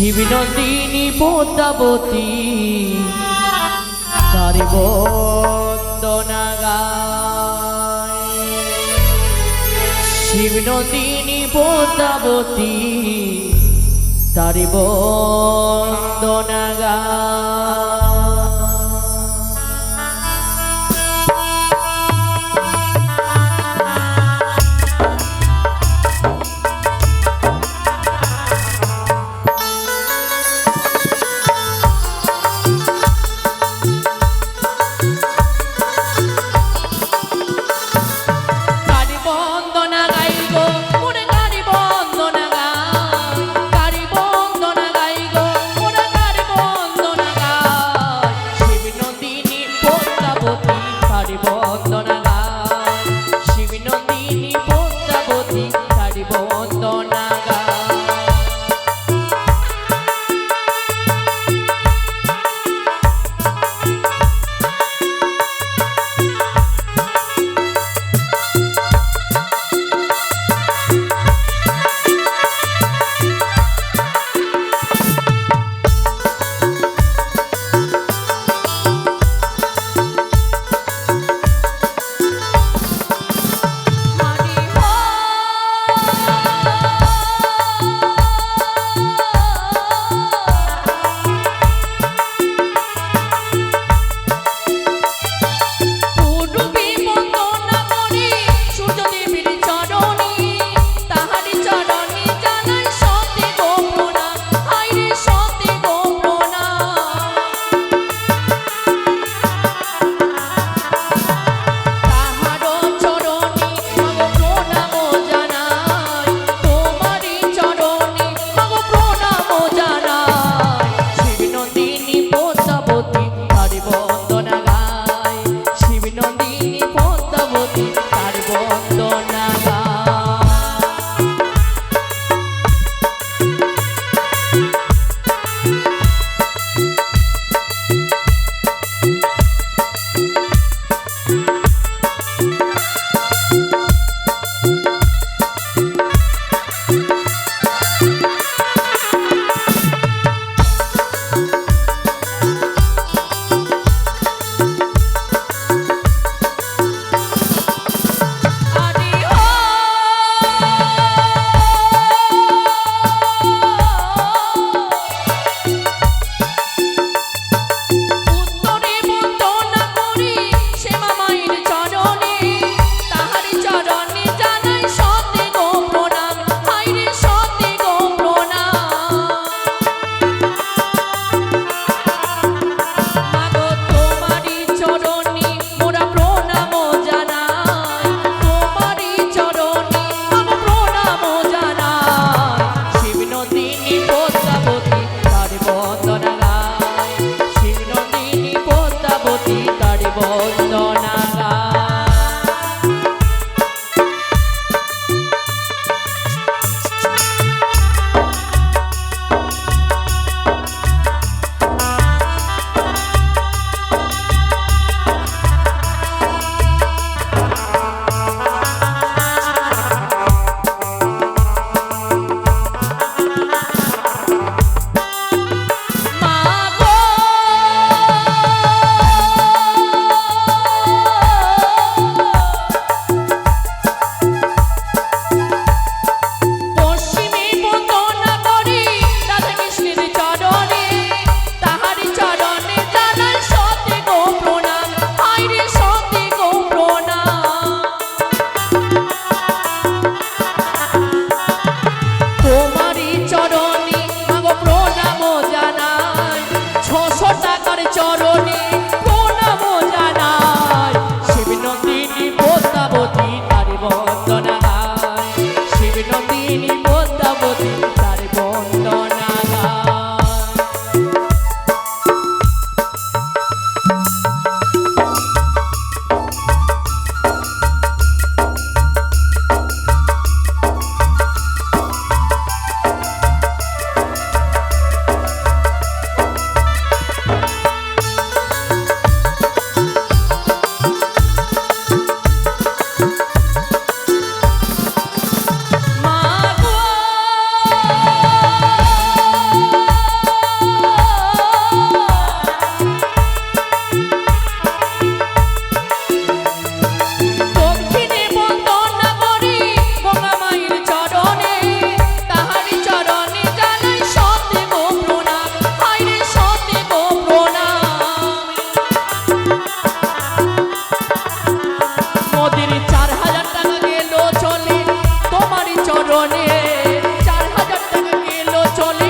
শিবনন্দিনী পদ্মাবতী। তার বন্দনা গায়। শিবনন্দিনী পদ্মাবতী। তার বন্দনা গায়। জ্যোতি তাকার চরণে প্রণাম জানাই। শিব নন্দিনী পদ্মাবতী তার বন্দনা শিব নন্দিনী